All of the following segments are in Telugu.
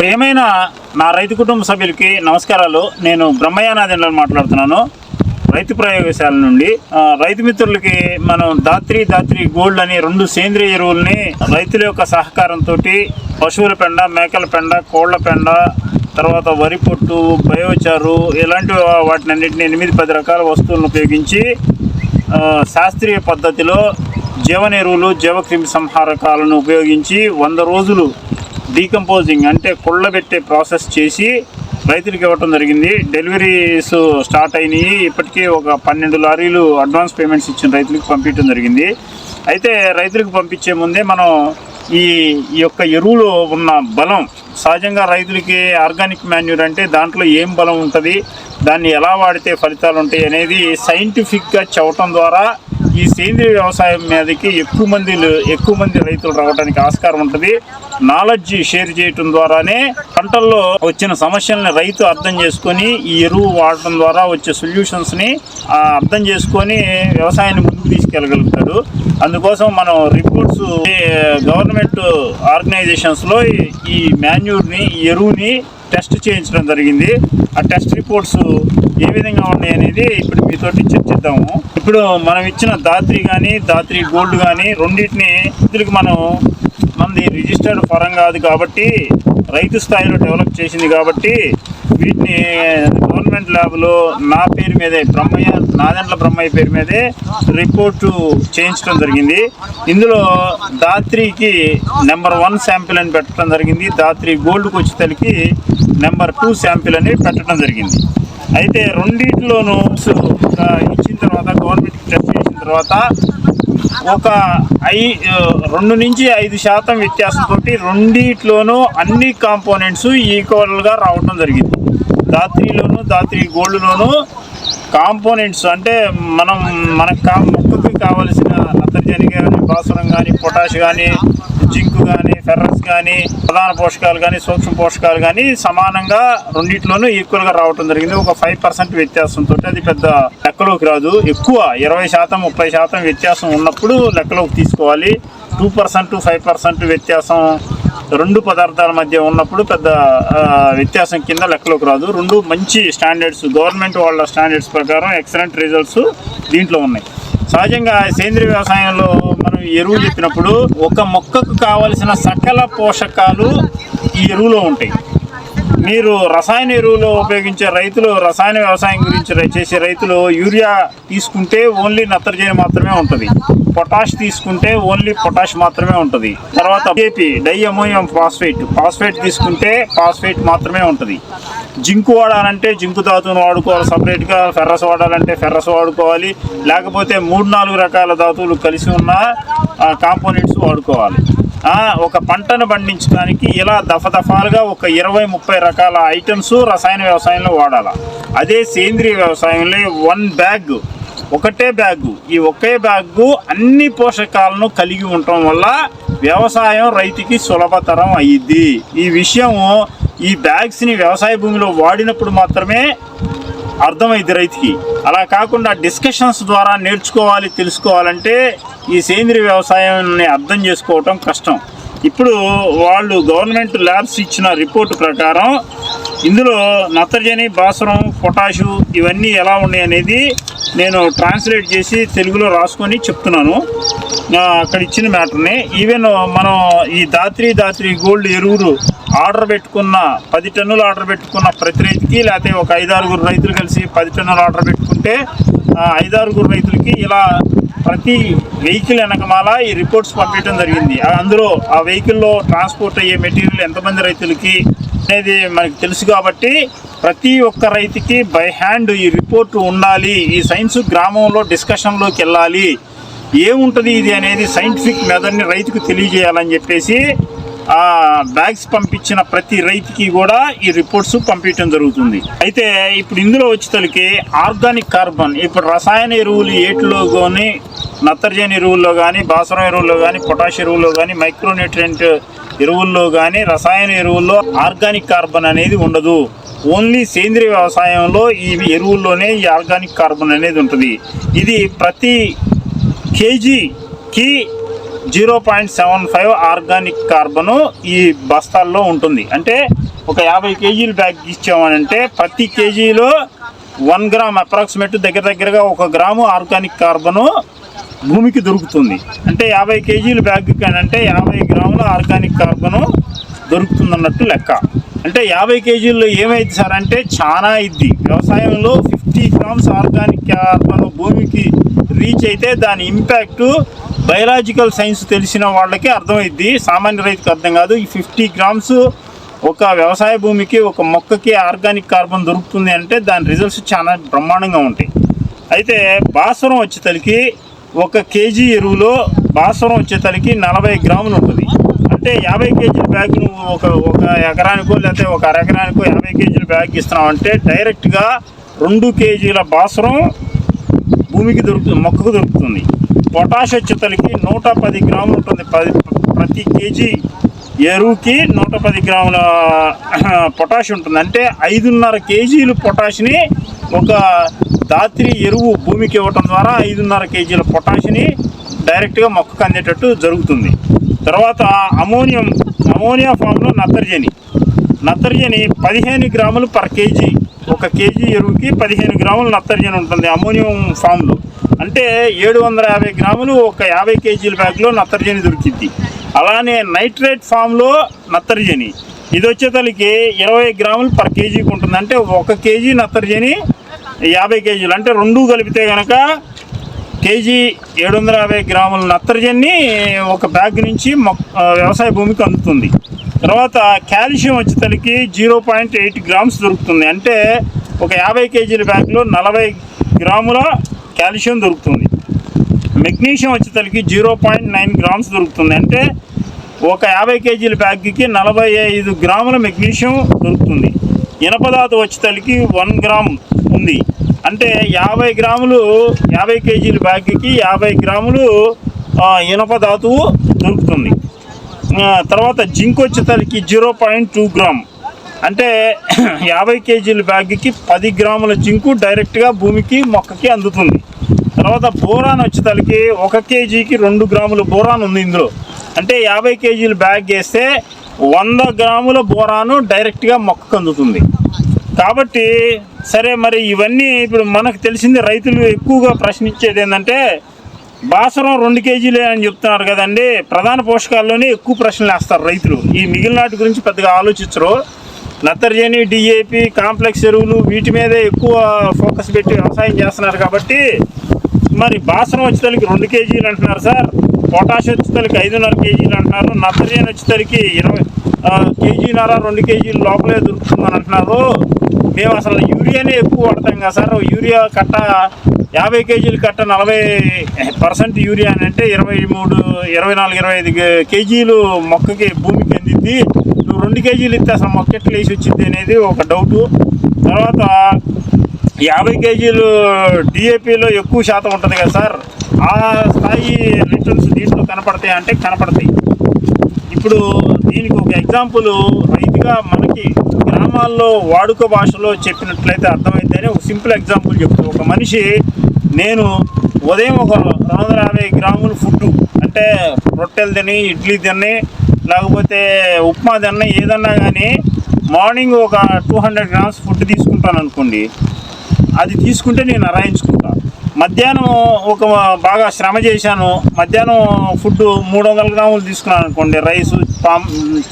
ప్రియమైన నా రైతు కుటుంబ సభ్యులకి నమస్కారాలు. నేను బ్రహ్మయ్యనాథంలో మాట్లాడుతున్నాను. రైతు ప్రయోగశాల నుండి రైతు మిత్రులకి మనం దాత్రి దాత్రి గోల్డ్ అని రెండు సేంద్రియ ఎరువుల్ని రైతుల యొక్క సహకారంతో పశువుల పెండ మేకల పెండ కోళ్ళ పెండ తర్వాత వరి పొట్టు బయోచారు ఇలాంటి వాటిని అన్నింటినీ ఎనిమిది పది రకాల వస్తువులను ఉపయోగించి శాస్త్రీయ పద్ధతిలో జీవన ఎరువులు జీవక్రిమి సంహారకాలను ఉపయోగించి వంద రోజులు డీకంపోజింగ్ అంటే కుళ్ళబెట్టే ప్రాసెస్ చేసి రైతులకు ఇవ్వటం జరిగింది. డెలివరీస్ స్టార్ట్ అయినాయి. ఇప్పటికీ ఒక పన్నెండు లారీలు అడ్వాన్స్ పేమెంట్స్ ఇచ్చిన రైతులకు పంపించడం జరిగింది. అయితే రైతులకు పంపించే ముందే మనం ఈ ఈ యొక్క ఎరువులు ఉన్న బలం సహజంగా రైతులకి ఆర్గానిక్ మాన్యూర్ అంటే దాంట్లో ఏం బలం ఉంటుంది దాన్ని ఎలా వాడితే ఫలితాలు ఉంటాయి అనేది సైంటిఫిక్గా చెప్పటం ద్వారా ఈ సేంద్రియ వ్యవసాయం మీదకి ఎక్కువ మంది ఎక్కువ మంది రైతులు రావడానికి ఆస్కారం ఉంటుంది. నాలెడ్జ్ షేర్ చేయటం ద్వారానే పంటల్లో వచ్చిన సమస్యల్ని రైతు అర్థం చేసుకొని ఈ ఎరువు వాడటం ద్వారా వచ్చే సొల్యూషన్స్ని అర్థం చేసుకొని వ్యవసాయాన్ని ముందుకు తీసుకెళ్ళగలుగుతాడు. అందుకోసం మనం రిపోర్ట్ రిపోర్ట్స్ గవర్నమెంట్ ఆర్గనైజేషన్స్లో ఈ మాన్యూర్ని ఈ ఎరువుని టెస్ట్ చేయించడం జరిగింది. ఆ టెస్ట్ రిపోర్ట్స్ ఏ విధంగా ఉన్నాయి అనేది ఇప్పుడు మీతోటి చర్చిద్దాము. ఇప్పుడు మనం ఇచ్చిన దాత్రి కానీ దాత్రి గోల్డ్ కానీ రెండింటిని ఇద్దరికి మనం మనది రిజిస్టర్డ్ ఫరం కాదు కాబట్టి రైతు స్థాయిలో డెవలప్ చేసింది కాబట్టి వీటిని గవర్నమెంట్ ల్యాబ్లో నా పేరు మీదే బ్రహ్మయ్య నాదెండ్ల బ్రహ్మయ్య పేరు మీదే రిపోర్టు చేయించడం జరిగింది. ఇందులో దాత్రికి నెంబర్ వన్ శాంపిల్ అని పెట్టడం జరిగింది. దాత్రి గోల్డ్కి వచ్చేసరికి నెంబర్ టూ శాంపిల్ అని పెట్టడం జరిగింది. అయితే రెండింటిలోనూ ఇచ్చిన తర్వాత గవర్నమెంట్కి టెస్ట్ చేసిన తర్వాత ఒక ఐ రెండు నుంచి ఐదు శాతం వ్యత్యాసంతో రెండిట్లోనూ అన్ని కాంపోనెంట్స్ ఈక్వల్గా రావడం జరిగింది. దాత్రిలోను దాత్రి గోల్డ్లోను కాంపోనెంట్స్ అంటే మనం మనకు కా మొక్కకి కావలసిన నత్రజని కానీ భాస్వరం కానీ పొటాష్ కానీ జింక్ కానీ ఫెర్రస్ కానీ ప్రధాన పోషకాలు కానీ సూక్ష్మ పోషకాలు కానీ సమానంగా రెండిట్లోనూ ఈక్వల్గా రావటం జరిగింది. ఒక ఫైవ్ పర్సెంట్ వ్యత్యాసంతో అది పెద్ద లెక్కలోకి రాదు. ఎక్కువ ఇరవై శాతం ముప్పై శాతం వ్యత్యాసం ఉన్నప్పుడు లెక్కలోకి తీసుకోవాలి. టూ పర్సెంట్ ఫైవ్ పర్సెంట్ వ్యత్యాసం రెండు పదార్థాల మధ్య ఉన్నప్పుడు పెద్ద వ్యత్యాసం కింద లెక్కలోకి రాదు. రెండు మంచి స్టాండర్డ్స్ గవర్నమెంట్ వాళ్ళ స్టాండర్డ్స్ ప్రకారం ఎక్సలెంట్ రిజల్ట్స్ దీంట్లో ఉన్నాయి. సహజంగా సేంద్రియ వ్యవసాయంలో మనం ఎరువులు ఎరువు చెప్పినప్పుడు ఒక మొక్కకు కావలసిన సకల పోషకాలు ఈ ఎరువులో ఉంటాయి. మీరు రసాయన ఎరువులు ఉపయోగించే రైతులు రసాయన వ్యవసాయం గురించి చేసే రైతులు యూరియా తీసుకుంటే ఓన్లీ నత్రజని మాత్రమే ఉంటుంది. పొటాష్ తీసుకుంటే ఓన్లీ పొటాష్ మాత్రమే ఉంటుంది. తర్వాత AP di ammonium phosphate. Phosphate తీసుకుంటే ఫాస్ఫేట్ మాత్రమే ఉంటుంది. జింకు వాడాలంటే జింకు ధాతువును వాడుకోవాలి సపరేట్గా. ఫెర్రస్ వాడాలంటే ఫెర్రస్ వాడుకోవాలి. లేకపోతే మూడు నాలుగు రకాల ధాతువులు కలిసి ఉన్న కాంపోనెంట్స్ వాడుకోవాలి. ఒక పంటను పండించడానికి ఇలా దఫదఫాలుగా ఒక ఇరవై ముప్పై రకాల ఐటమ్స్ రసాయన వ్యవసాయంలో వాడాలి. అదే సేంద్రియ వ్యవసాయంలో వన్ బ్యాగ్ ఒకటే బ్యాగ్. ఈ ఒకే బ్యాగ్ అన్ని పోషకాలను కలిగి ఉండటం వల్ల వ్యవసాయం రైతుకి సులభతరం అయ్యిద్ది. ఈ విషయం ఈ బ్యాగ్స్ని వ్యవసాయ భూమిలో వాడినప్పుడు మాత్రమే అర్థమైంది రైతుకి. అలా కాకుండా డిస్కషన్స్ ద్వారా నేర్చుకోవాలి తెలుసుకోవాలంటే ఈ సేంద్రియ వ్యవసాయాన్ని అర్థం చేసుకోవటం కష్టం. ఇప్పుడు వాళ్ళు గవర్నమెంట్ ల్యాబ్స్ ఇచ్చిన రిపోర్ట్ ప్రకారం ఇందులో నత్రజని భాస్వరం పొటాషు ఇవన్నీ ఎలా ఉన్నాయి అనేది నేను ట్రాన్స్లేట్ చేసి తెలుగులో రాసుకొని చెప్తున్నాను. అక్కడ ఇచ్చిన మ్యాటర్ని. ఈవెన్ మనం ఈ దాత్రి దాత్రి గోల్డ్ ఎరువులు ఆర్డర్ పెట్టుకున్న పది టన్నులు ఆర్డర్ పెట్టుకున్న ప్రతి రైతుకి లేకపోతే ఒక ఐదారుగురు రైతులు కలిసి పది టన్నులు ఆర్డర్ పెట్టుకుంటే ఐదారుగురు రైతులకి ఇలా ప్రతి వెహికల్ వెనకమాల ఈ రిపోర్ట్స్ పంపించడం జరిగింది. అందులో ఆ వెహికల్లో ట్రాన్స్పోర్ట్ అయ్యే మెటీరియల్ ఎంతమంది రైతులకి అనేది మనకు తెలుసు కాబట్టి ప్రతి ఒక్క రైతుకి బై హ్యాండ్ ఈ రిపోర్ట్ ఉండాలి. ఈ సైన్స్ గ్రామంలో డిస్కషన్లోకి వెళ్ళాలి. ఏముంటుంది ఇది అనేది సైంటిఫిక్ మెథడ్ని రైతుకు తెలియజేయాలని చెప్పేసి ఆ బ్యాగ్స్ పంపించిన ప్రతి రైతుకి కూడా ఈ రిపోర్ట్స్ పంపించడం జరుగుతుంది. అయితే ఇప్పుడు ఇందులో వచ్చేసరికి ఆర్గానిక్ కార్బన్ ఇప్పుడు రసాయన ఎరువులు ఏటిలో కానీ నత్రజని ఎరువుల్లో కానీ భాస్వరం ఎరువుల్లో కానీ పొటాష్ ఎరువుల్లో కానీ మైక్రోన్యూట్రియంట్ ఎరువుల్లో కానీ రసాయన ఎరువుల్లో ఆర్గానిక్ కార్బన్ అనేది ఉండదు. ఓన్లీ సేంద్రియ వ్యవసాయంలో ఈ ఎరువుల్లోనే ఈ ఆర్గానిక్ కార్బన్ అనేది ఉంటుంది. ఇది ప్రతి కేజీకి zero point seven five organic carbon ఈ బస్తాల్లో ఉంటుంది. అంటే ఒక యాభై కేజీలు బ్యాగ్ ఇచ్చామనంటే ప్రతి కేజీలో వన్ గ్రామ్ అప్రాక్సిమేట్ దగ్గర దగ్గరగా ఒక గ్రాము ఆర్గానిక్ కార్బను భూమికి దొరుకుతుంది. అంటే యాభై కేజీల బ్యాగ్ అంటే యాభై గ్రాముల ఆర్గానిక్ కార్బను దొరుకుతుందన్నట్టు లెక్క. అంటే యాభై కేజీల్లో ఏమైంది సార్ అంటే చాలా ఇద్ది వ్యవసాయంలో ఫిఫ్టీ గ్రామ్స్ ఆర్గానిక్ కార్బన్ భూమికి రీచ్ అయితే దాని ఇంపాక్టు బయలాజికల్ సైన్స్ తెలిసిన వాళ్ళకి అర్థమైద్ది. సామాన్య రైతుకి అర్థం కాదు. ఈ ఫిఫ్టీ గ్రామ్స్ ఒక వ్యవసాయ భూమికి ఒక మొక్కకి ఆర్గానిక్ కార్బన్ దొరుకుతుంది అంటే దాని రిజల్ట్స్ చాలా బ్రహ్మాండంగా ఉంటాయి. అయితే భాస్వరం వచ్చేతలికి ఒక కేజీ ఎరువులో భాస్వరం వచ్చేతలికి నలభై గ్రాములు ఉంటుంది. అంటే యాభై కేజీల బ్యాగ్ నువ్వు ఒక ఒక ఎకరానికో లేకపోతే ఒక అరెకరానికో యాభై కేజీల బ్యాగ్ ఇస్తున్నావు అంటే డైరెక్ట్గా రెండు కేజీల భాస్వరం భూమికి దొరుకుతుంది మొక్కకు దొరుకుతుంది. పొటాష్ చిత్తలకి నూట పది గ్రాములు ఉంటుంది. పది ప్రతి కేజీ ఎరువుకి నూట పది గ్రాముల పొటాష్ ఉంటుంది. అంటే ఐదున్నర కేజీలు పొటాష్ని ఒక దాత్రి ఎరువు భూమికి ఇవ్వటం ద్వారా ఐదున్నర కేజీల పొటాష్ని డైరెక్ట్గా మొక్కకు అందేటట్టు జరుగుతుంది. తర్వాత అమోనియం అమోనియా ఫామ్లో నత్రజని. నత్రజని పదిహేను గ్రాములు పర్ కేజీ. ఒక కేజీ ఎరువుకి పదిహేను గ్రాములు నత్రజని ఉంటుంది అమోనియం ఫామ్లో. అంటే ఏడు వందల యాభై గ్రాములు ఒక యాభై కేజీల బ్యాగ్లో నత్రజని దొరికింది. అలానే నైట్రేట్ ఫామ్లో నత్రజని. ఇది వచ్చేతలకి ఇరవై గ్రాములు పర్ కేజీకి ఉంటుంది అంటే ఒక కేజీ నత్రజని యాభై కేజీలు. అంటే రెండు కలిపితే కనుక కేజీ ఏడు వందల యాభై గ్రాముల నత్రజని ఒక బ్యాగ్ నుంచి మొక్ వ్యవసాయ భూమికి అందుతుంది. తర్వాత కాల్షియం వచ్చేసరికి జీరో పాయింట్ ఎయిట్ గ్రామ్స్ దొరుకుతుంది. అంటే ఒక యాభై కేజీల బ్యాగ్లో నలభై గ్రాముల కాల్షియం దొరుకుతుంది. మెగ్నీషియం వచ్చేసరికి జీరో పాయింట్ నైన్ గ్రామ్స్ దొరుకుతుంది. అంటే ఒక యాభై కేజీల బ్యాగ్కి నలభై ఐదు గ్రాముల మెగ్నీషియం దొరుకుతుంది. ఇనపదార్థం వచ్చేసరికి వన్ గ్రామ్ ఉంది. అంటే యాభై గ్రాములు యాభై కేజీల బ్యాగ్కి యాభై గ్రాములు ఆ, ఇనప ధాతువు దొరుకుతుంది. తర్వాత జింక్ వచ్చేసరికి జీరో పాయింట్ టూ గ్రామ్. అంటే యాభై కేజీల బ్యాగ్కి పది గ్రాముల జింకు డైరెక్ట్గా భూమికి మొక్కకి అందుతుంది. తర్వాత బోరాన్ వచ్చేసరికి ఒక కేజీకి రెండు గ్రాముల బోరాన్ ఉంది ఇందులో. అంటే యాభై కేజీలు బ్యాగ్ వేస్తే వంద గ్రాముల బోరాను డైరెక్ట్గా మొక్కకు అందుతుంది. కాబట్టి సరే మరి ఇవన్నీ ఇప్పుడు మనకు తెలిసింది రైతులు ఎక్కువగా ప్రశ్నించేది ఏంటంటే బాసరం రెండు కేజీలే అని చెప్తున్నారు కదండి. ప్రధాన పోషకాల్లోనే ఎక్కువ ప్రశ్నలు వేస్తారు రైతులు. ఈ మిగిలిన వాటి గురించి పెద్దగా ఆలోచించరు. నత్రజని డిఏపి కాంప్లెక్స్ ఎరువులు వీటి మీదే ఎక్కువ ఫోకస్ పెట్టి వ్యవసాయం చేస్తున్నారు కాబట్టి మరి బాసన వచ్చేసరికి రెండు కేజీలు అంటున్నారు సార్. పొటాష్ వచ్చేసరికి ఐదున్నర కేజీలు అంటున్నారు. నత్రజని వచ్చేసరికి ఇరవై కేజీన్నర రెండు కేజీలు లోపలే దొరుకుతుందని అంటున్నారు. మేము అసలు యూరియానే ఎక్కువ వాడతాం కదా సార్. యూరియా కట్ట యాభై కేజీలు కట్ట నలభై పర్సెంట్ యూరియా అని అంటే ఇరవై మూడు ఇరవై నాలుగు ఇరవై ఐదు కేజీలు మొక్కకి భూమికి అందిద్ది. నువ్వు రెండు కేజీలు ఇస్తే అసలు మొక్క ఎట్లా వేసి వచ్చింది అనేది ఒక డౌటు. తర్వాత యాభై కేజీలు డిఏపిలో ఎక్కువ శాతం ఉంటుంది కదా సార్? ఆ స్థాయి లిటర్స్ దీంట్లో కనపడతాయి అంటే కనపడతాయి. ఇప్పుడు దీనికి ఒక ఎగ్జాంపుల్ రైతుగా మనకి గ్రామాల్లో వాడుక భాషలో చెప్పినట్లయితే అర్థమైతేనే ఒక సింపుల్ ఎగ్జాంపుల్ చెప్తాను ఒక మనిషి నేను ఉదయం ఒక రెండు వందల యాభై గ్రాములు ఫుడ్ అంటే రొట్టెలు తిని ఇడ్లీ తిని లేకపోతే ఉప్మా తిన్న ఏదన్నా కానీ మార్నింగ్ ఒక టూ హండ్రెడ్ గ్రామ్స్ ఫుడ్ తీసుకుంటాను అనుకోండి. అది తీసుకుంటే నేను అరాయించుకుంటా. మధ్యాహ్నం ఒక బాగా శ్రమ చేశాను. మధ్యాహ్నం ఫుడ్ మూడు వందల గ్రాములు తీసుకున్నాను అనుకోండి. రైస్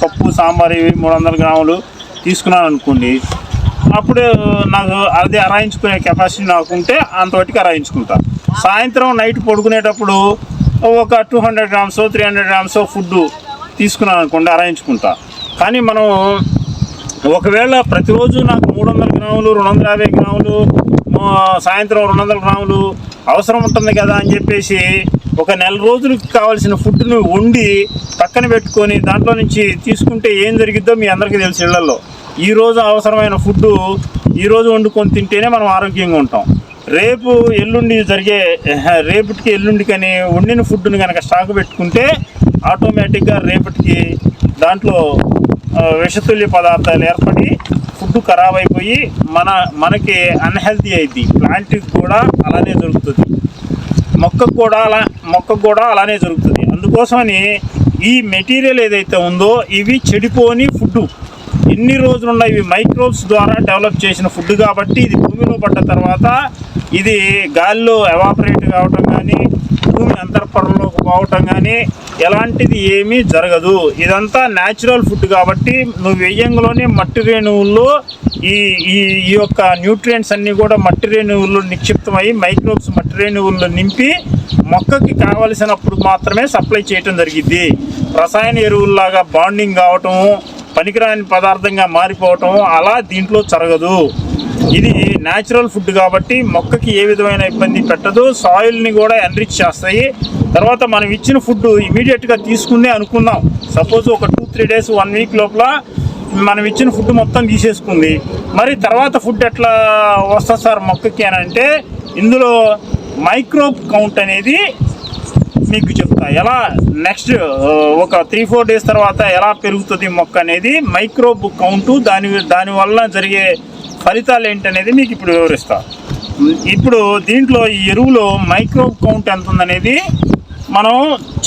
పప్పు సాంబార్ ఇవి మూడు వందల గ్రాములు తీసుకున్నాను అనుకోండి. అప్పుడు నాకు అది అరాయించుకునే కెపాసిటీ నాకు ఉంటే అంతవరకు అరాయించుకుంటా. సాయంత్రం నైట్ పడుకునేటప్పుడు ఒక two hundred grams three hundred grams food తీసుకున్నాను అనుకోండి అరాయించుకుంటా. కానీ మనం ఒకవేళ ప్రతిరోజు నాకు మూడు వందల గ్రాములు రెండు వందల యాభై గ్రాములు సాయంత్రం రెండు వందల గ్రాములు అవసరం ఉంటుంది కదా అని చెప్పేసి ఒక నెల రోజులకు కావాల్సిన ఫుడ్ని వండి పక్కన పెట్టుకొని దాంట్లో నుంచి తీసుకుంటే ఏం జరిగిద్దో మీ అందరికీ తెలుసు ఇళ్ళలో ఈ రోజు అవసరమైన ఫుడ్ ఈరోజు వండుకొని తింటేనే మనం ఆరోగ్యంగా ఉంటాం. రేపు ఎల్లుండి జరిగే రేపటికి ఎల్లుండికని వండిన ఫుడ్ని కనుక స్టాక్ పెట్టుకుంటే ఆటోమేటిక్గా రేపటికి దాంట్లో విషతుల్య పదార్థాలు ఏర్పడి ఫుడ్ ఖరాబ్ అయిపోయి మన మనకి అన్హెల్తీ అయింది ప్లాంట్కి కూడా అలానే దొరుకుతుంది. మొక్కకు కూడా అలా మొక్కకు కూడా అలానే జరుగుతుంది అందుకోసమని ఈ మెటీరియల్ ఏదైతే ఉందో ఇవి చెడిపోని ఫుడ్ ఎన్ని రోజులున్న ఇవి మైక్రోబ్స్ ద్వారా డెవలప్ చేసిన ఫుడ్ కాబట్టి ఇది భూమిలో పడ్డ తర్వాత ఇది గాలిలో ఎవాపరేట్ కావటం కానీ భూమి అంతర్పరంలోకి పోవటం కానీ ఎలాంటిది ఏమీ జరగదు. ఇదంతా న్యాచురల్ ఫుడ్ కాబట్టి నువ్వు వెయ్యంలోనే మట్టి రేణువుల్లో ఈ ఈ ఈ యొక్క న్యూట్రియంట్స్ అన్నీ కూడా మట్టి రేణువుల్లో నిక్షిప్తమై మైక్రోబ్స్ మట్టి రేణువుల్లో నింపి మొక్కకి కావలసినప్పుడు మాత్రమే సప్లై చేయటం జరిగింది రసాయన ఎరువుల్లాగా బాండింగ్ కావటము పనికిరాని పదార్థంగా మారిపోవటం అలా దీంట్లో జరగదు. ఇది న్యాచురల్ ఫుడ్ కాబట్టి మొక్కకి ఏ విధమైన ఇబ్బంది పెట్టదు. సాయిల్ని కూడా ఎన్రిచ్ చేస్తాయి. తర్వాత మనం ఇచ్చిన ఫుడ్ ఇమీడియట్గా తీసుకుందే అనుకుందాం. సపోజ్ ఒక two three days one week లోపల మనం ఇచ్చిన ఫుడ్ మొత్తం తీసేసుకుంది. మరి తర్వాత ఫుడ్ ఎట్లా వస్తుంది సార్ మొక్కకి అని అంటే ఇందులో మైక్రోబ్ కౌంట్ అనేది మీకు చెప్తా. ఎలా నెక్స్ట్ ఒక త్రీ ఫోర్ డేస్ తర్వాత ఎలా పెరుగుతుంది మొక్క అనేది మైక్రోబ్ కౌంటు దాని దానివల్ల జరిగే ఫలితాలు ఏంటనేది మీకు ఇప్పుడు వివరిస్తా. ఇప్పుడు దీంట్లో ఈ ఎరువులో మైక్రోబ్ కౌంట్ ఎంత ఉందనేది మనం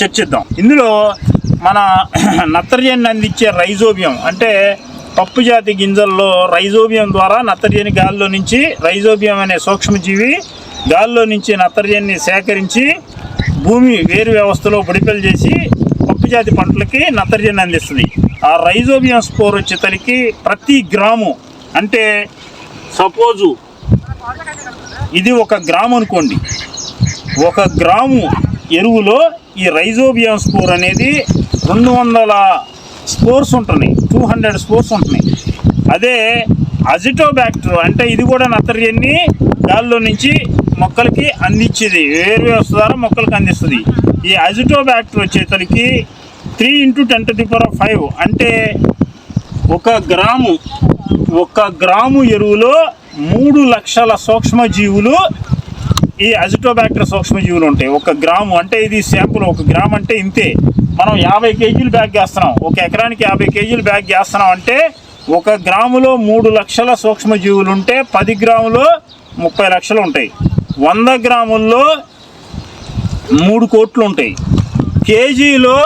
చర్చిద్దాం. ఇందులో మన నత్రజని అందించే రైజోబియం అంటే పప్పు జాతి గింజల్లో రైజోబియం ద్వారా నత్రజని గాల్లో నుంచి రైజోబియం అనే సూక్ష్మజీవి గాల్లో నుంచి నత్రజనిని సేకరించి భూమి వేరు వ్యవస్థలో బుడిపెలు చేసి పప్పు జాతి పంటలకి నత్రజని అందిస్తుంది. ఆ రైజోబియం స్కోర్ వచ్చేసరికి ప్రతి గ్రాము అంటే సపోజు ఇది ఒక గ్రాము అనుకోండి. ఒక గ్రాము ఎరువులో ఈ రైజోబియం స్కోర్ అనేది రెండు వందల స్కోర్స్ ఉంటున్నాయి. టూ హండ్రెడ్ స్కోర్స్ ఉంటున్నాయి. అదే అజిటోబ్యాక్టర్ అంటే ఇది కూడా నత్రజని గాల్లో నుంచి మొక్కలకి అందించేది. వేరు వ్యవస్థ ద్వారా మొక్కలకి అందిస్తుంది? ఈ అజిటోబ్యాక్టర్ వచ్చేసరికి three into ten to the power five అంటే ఒక గ్రాము ఒక గ్రాము ఎరువులో మూడు లక్షల సూక్ష్మజీవులు ఈ అజిటోబ్యాక్టర్ సూక్ష్మజీవులు ఉంటాయి. ఒక గ్రాము అంటే ఇది శాంపుల్ ఒక గ్రామ్ అంటే ఇంతే. మనం యాభై కేజీలు బ్యాగ్ చేస్తున్నాం. ఒక ఎకరానికి యాభై కేజీలు బ్యాగ్ చేస్తున్నాం అంటే ఒక గ్రాములో మూడు లక్షల సూక్ష్మజీవులు ఉంటే పది గ్రాములో ముప్పై లక్షలు ఉంటాయి. వంద గ్రాముల్లో మూడు కోట్లు ఉంటాయి. కేజీలో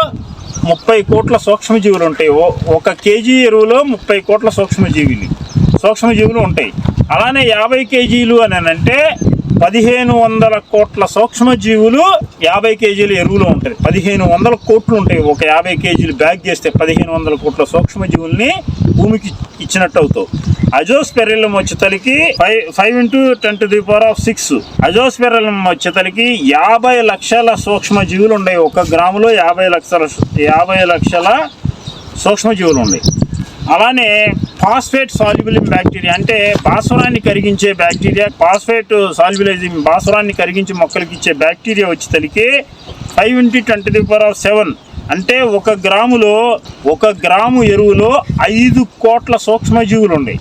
ముప్పై కోట్ల సూక్ష్మజీవులు ఉంటాయి. ఓ- ఒక కేజీ ఎరువులో ముప్పై కోట్ల సూక్ష్మజీవులు సూక్ష్మజీవులు ఉంటాయి. అలానే యాభై కేజీలు అని అంటే పదిహేను వందల కోట్ల సూక్ష్మజీవులు యాభై కేజీల ఎరువులో ఉంటాయి. పదిహేను వందల కోట్లు ఉంటాయి. ఒక యాభై కేజీలు బ్యాగ్ చేస్తే పదిహేను వందల కోట్ల సూక్ష్మజీవుల్ని భూమికి ఇచ్చినట్టు అవుతావు Azospirillum వచ్చేతలికి five five into ten to the power of six. Azospirillum వచ్చేతలికి యాభై లక్షల సూక్ష్మజీవులు ఉన్నాయి ఒక గ్రాములో యాభై లక్షల యాభై లక్షల సూక్ష్మజీవులు ఉన్నాయి అలానే ఫాస్ఫేట్ సాల్యుబులింగ్ బ్యాక్టీరియా అంటే భాస్వరాన్ని కరిగించే బ్యాక్టీరియా ఫాస్ఫేట్ సాల్యుబులైజింగ్ భాస్వరాన్ని కరిగించి మొక్కలకి ఇచ్చే బ్యాక్టీరియా వచ్చేసరికి five into twenty four power of seven. అంటే ఒక గ్రాములో ఒక గ్రాము ఎరువులో ఐదు కోట్ల సూక్ష్మజీవులు ఉన్నాయి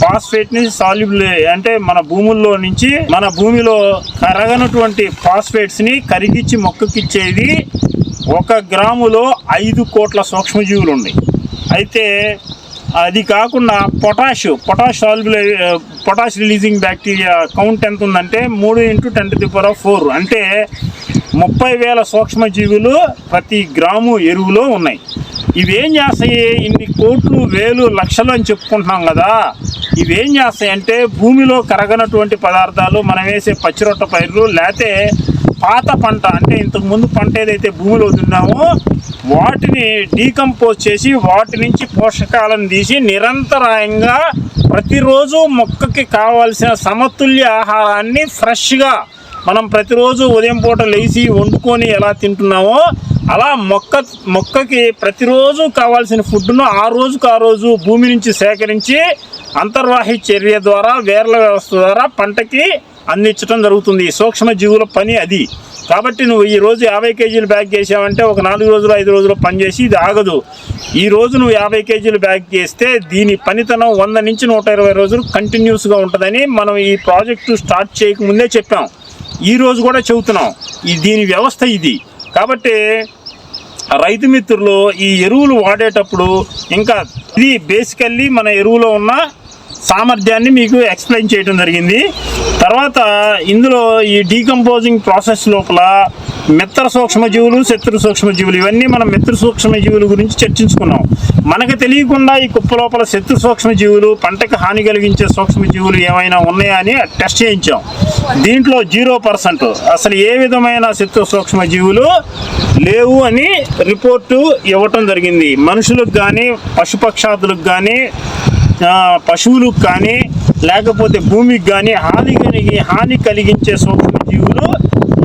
ఫాస్ఫేట్ని సాల్యుబుల్ అంటే మన భూముల్లో నుంచి మన భూమిలో కరగనటువంటి ఫాస్ఫేట్స్ని కరిగించి మొక్కకిచ్చేది ఒక గ్రాములో ఐదు కోట్ల సూక్ష్మజీవులు ఉన్నాయి అయితే అది కాకుండా potash potash soluble potash releasing bacteria count ఎంత ఉందంటే మూడు into ten to the power of four. అంటే ముప్పై వేల సూక్ష్మజీవులు ప్రతి గ్రాము ఎరువులో ఉన్నాయి. ఇవేం చేస్తాయి? ఇన్ని కోట్లు వేలు లక్షలు అని చెప్పుకుంటున్నాం కదా. ఇవేం చేస్తాయి అంటే భూమిలో కరగనటువంటి పదార్థాలు మనం వేసే పచ్చిరొట్ట పైర్లు లేతే పాత పంట అంటే ఇంతకుముందు పంట ఏదైతే భూమిలో దున్నామో వాటిని డీకంపోజ్ చేసి వాటి నుంచి పోషకాలను తీసి నిరంతరాయంగా ప్రతిరోజు మొక్కకి కావాల్సిన సమతుల్య ఆహారాన్ని ఫ్రెష్గా మనం ప్రతిరోజు ఉదయం పూట లేచి వండుకొని ఎలా తింటున్నామో అలా మొక్క మొక్కకి ప్రతిరోజు కావాల్సిన ఫుడ్ను ఆ రోజుకు ఆ రోజు భూమి నుంచి సేకరించి అంతర్వాహి చర్య ద్వారా వేర్ల వ్యవస్థ ద్వారా పంటకి అందించడం జరుగుతుంది. సూక్ష్మజీవుల సూక్ష్మ జీవుల పని అది. కాబట్టి నువ్వు ఈ రోజు యాభై కేజీలు బ్యాగ్ చేసావంటే ఒక నాలుగు రోజులు ఐదు రోజులు పనిచేసి ఇది ఆగదు. ఈ రోజు నువ్వు యాభై కేజీలు బ్యాగ్ చేస్తే దీని పనితనం వంద నుంచి నూట ఇరవై రోజులు కంటిన్యూస్గా ఉంటుందని మనం ఈ ప్రాజెక్టు స్టార్ట్ చేయకముందే చెప్పాం. ఈ రోజు కూడా చెబుతున్నాం. ఈ దీని వ్యవస్థ ఇది. కాబట్టి రైతు మిత్రులు ఈ ఎరువులు వాడేటప్పుడు ఇంకా ఇది బేసికల్లీ మన ఎరువులో ఉన్న సామర్థ్యాన్ని మీకు ఎక్స్ప్లెయిన్ చేయడం జరిగింది. తర్వాత ఇందులో ఈ డీకంపోజింగ్ ప్రాసెస్ లోపల మిత్ర సూక్ష్మజీవులు శత్రు సూక్ష్మజీవులు ఇవన్నీ మనం మిత్ర సూక్ష్మజీవుల గురించి చర్చించుకున్నాం. మనకు తెలియకుండా ఈ కుప్ప లోపల శత్రు సూక్ష్మజీవులు పంటకు హాని కలిగించే సూక్ష్మజీవులు ఏమైనా ఉన్నాయా అని టెస్ట్ చేయించాం. దీంట్లో జీరో పర్సెంట్ అసలు ఏ విధమైన శత్రు సూక్ష్మజీవులు లేవు అని రిపోర్టు ఇవ్వటం జరిగింది. మనుషులకు కానీ పశుపక్షాదులకు కానీ పశువులకు కానీ లేకపోతే భూమికి కానీ హాని కలిగి హాని కలిగించే సూక్ష్మజీవులు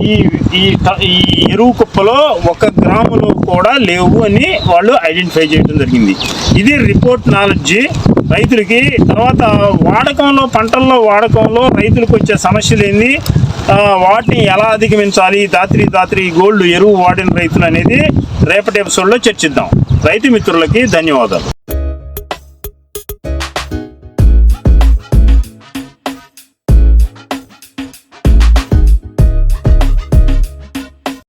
ఈ ఈ ఈ ఎరువు కుప్పలో ఒక గ్రాములో కూడా లేవు అని వాళ్ళు ఐడెంటిఫై చేయడం జరిగింది. ఇది రిపోర్ట్ నాలెడ్జి. రైతులకి తర్వాత వాడకంలో పంటల్లో వాడకంలో రైతులకు వచ్చే సమస్యలు ఏంది? వాటిని ఎలా అధిగమించాలి? దాత్రి దాత్రి గోల్డ్ ఎరువు వాడిన రైతులు అనేది రేపటి ఎపిసోడ్లో చర్చిద్దాం. రైతు మిత్రులకి ధన్యవాదాలు.